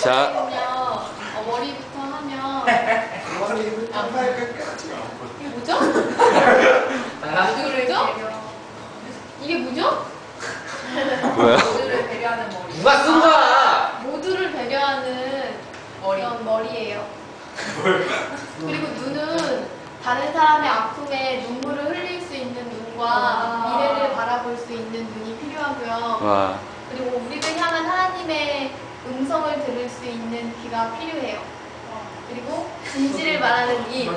자. 그러면요, 어, 머리부터 하면 머리부터 발끝까지 이게 뭐죠? 뭐죠? 이게 뭐죠? 뭐야? 모두를 배려하는 머리. 누가 쓴 거야? 모두를 배려하는 머리. 그런 머리예요. 그리고 눈은 다른 사람의 아픔에 눈물을 흘릴 수 있는 눈과 아. 미래를 바라볼 수 있는 눈이 필요하고요. 와. 그리고 우리를 향한 하나님의 음성을 들을 수 있는 귀가 필요해요. 그리고 진실을 말하는 입,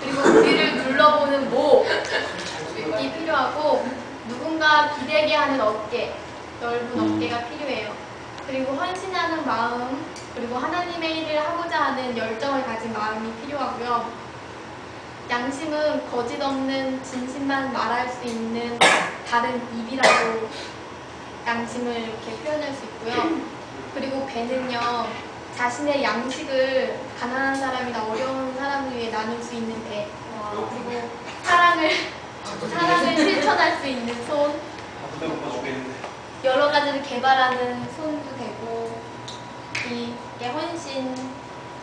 그리고 우리를 눌러보는 목이 필요하고 누군가 기대게 하는 어깨, 넓은 음. 어깨가 필요해요. 그리고 헌신하는 마음, 그리고 하나님의 일을 하고자 하는 열정을 가진 마음이 필요하고요. 양심은 거짓 없는 진심만 말할 수 있는 다른 입이라고 양심을 이렇게 표현할 수 있고요. 배는요, 자신의 양식을 가난한 사람이나 어려운 사람을 위해 나눌 수 있는 배. 그리고 사랑을, 사랑을 실천할 수 있는 손. 여러 가지를 개발하는 손도 되고, 이게 헌신,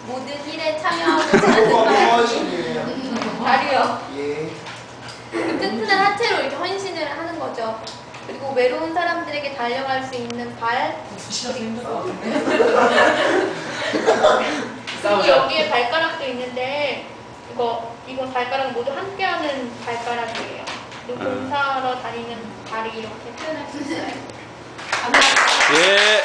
모든 일에 마음이 무엇이에요? 음, 다리요. 예. 그 튼튼한 하체로 이렇게 헌신을 하는. 그리고 외로운 사람들에게 달려갈 수 있는 발. 그리고. 여기에 발가락도 있는데 이거 이건 발가락 모두 함께하는 발가락이에요. 그리고 봉사하러 다니는 발이 이렇게 표현할 수 있어요. 감사합니다. 예.